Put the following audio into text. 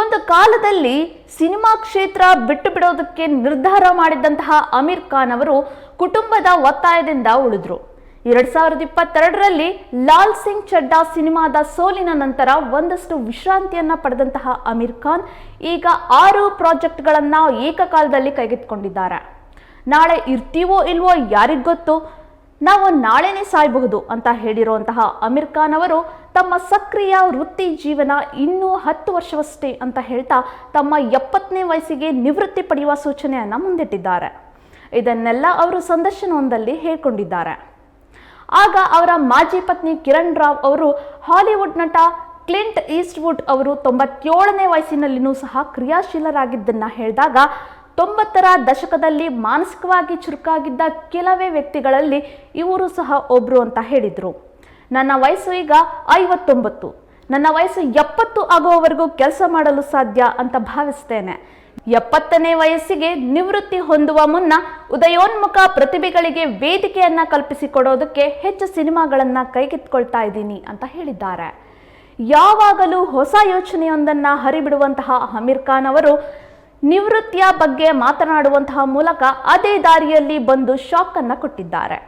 ಒಂದು ಕಾಲದಲ್ಲಿ ಸಿನಿಮಾ ಕ್ಷೇತ್ರ ಬಿಟ್ಟು ಬಿಡೋದಕ್ಕೆ ನಿರ್ಧಾರ ಮಾಡಿದಂತಹ ಅಮೀರ್ ಖಾನ್ ಅವರು ಕುಟುಂಬದ ಒತ್ತಾಯದಿಂದ ಉಳಿದ್ರು. ಎರಡ್ ಸಾವಿರದ ಇಪ್ಪತ್ತೆರಡರಲ್ಲಿ ಲಾಲ್ ಸಿಂಗ್ ಚಡ್ಡಾ ಸಿನಿಮಾದ ಸೋಲಿನ ನಂತರ ಒಂದಷ್ಟು ವಿಶ್ರಾಂತಿಯನ್ನ ಪಡೆದಂತಹ ಅಮೀರ್ ಖಾನ್ ಈಗ ಆರು ಪ್ರಾಜೆಕ್ಟ್ಗಳನ್ನು ಏಕಕಾಲದಲ್ಲಿ ಕೈಗೆತ್ತಿಕೊಂಡಿದ್ದಾರೆ. ನಾಳೆ ಇರ್ತೀವೋ ಇಲ್ವೋ ಯಾರಿಗ್ ಗೊತ್ತು? ನಾವು ನಾಳೆನೇ ಸಾಯಬಹುದು ಅಂತ ಹೇಳಿರುವಂತಹ ಅಮೀರ್ ಖಾನ್ ಅವರು ತಮ್ಮ ಸಕ್ರಿಯ ವೃತ್ತಿ ಜೀವನ ಇನ್ನೂ ಹತ್ತು ವರ್ಷವಷ್ಟೇ ಅಂತ ಹೇಳ್ತಾ ತಮ್ಮ ಎಪ್ಪತ್ತನೇ ವಯಸ್ಸಿಗೆ ನಿವೃತ್ತಿ ಪಡೆಯುವ ಸೂಚನೆಯನ್ನು ಮುಂದಿಟ್ಟಿದ್ದಾರೆ. ಇದನ್ನೆಲ್ಲ ಅವರು ಸಂದರ್ಶನವೊಂದಲ್ಲಿ ಹೇಳ್ಕೊಂಡಿದ್ದಾರೆ. ಆಗ ಅವರ ಮಾಜಿ ಪತ್ನಿ ಕಿರಣ್ ರಾವ್ ಅವರು ಹಾಲಿವುಡ್ ನಟ ಕ್ಲಿಂಟ್ ಈಸ್ಟ್ವುಡ್ ಅವರು ತೊಂಬತ್ತೇಳನೇ ವಯಸ್ಸಿನಲ್ಲಿನೂ ಸಹ ಕ್ರಿಯಾಶೀಲರಾಗಿದ್ದನ್ನು ಹೇಳಿದಾಗ ತೊಂಬತ್ತರ ದಶಕದಲ್ಲಿ ಮಾನಸಿಕವಾಗಿ ಚುರುಕಾಗಿದ್ದ ಕೆಲವೇ ವ್ಯಕ್ತಿಗಳಲ್ಲಿ ಇವರು ಸಹ ಒಬ್ರು ಅಂತ ಹೇಳಿದ್ರು. ನನ್ನ ವಯಸ್ಸು ಈಗ ಐವತ್ತೊಂಬತ್ತು. ನನ್ನ ವಯಸ್ಸು ಎಪ್ಪತ್ತು ಆಗುವವರೆಗೂ ಕೆಲಸ ಮಾಡಲು ಸಾಧ್ಯ ಅಂತ ಭಾವಿಸ್ತೇನೆ. ಎಪ್ಪತ್ತನೇ ವಯಸ್ಸಿಗೆ ನಿವೃತ್ತಿ ಹೊಂದುವ ಮುನ್ನ ಉದಯೋನ್ಮುಖ ಪ್ರತಿಭೆಗಳಿಗೆ ವೇದಿಕೆಯನ್ನ ಕಲ್ಪಿಸಿಕೊಡೋದಕ್ಕೆ ಹೆಚ್ಚು ಸಿನಿಮಾಗಳನ್ನ ಕೈಗೆತ್ತಿಕೊಳ್ತಾ ಇದ್ದೀನಿ ಅಂತ ಹೇಳಿದ್ದಾರೆ. ಯಾವಾಗಲೂ ಹೊಸ ಯೋಚನೆಯೊಂದನ್ನ ಹರಿಬಿಡುವಂತಹ ಅಮೀರ್ ಖಾನ್ ಅವರು ನಿವೃತ್ತಿಯ ಬಗ್ಗೆ ಮಾತನಾಡುವಂತಹ ಮೂಲಕ ಅದೇ ದಾರಿಯಲ್ಲಿ ಬಂದು ಶಾಕ್ ಅನ್ನ ಕೊಟ್ಟಿದ್ದಾರೆ.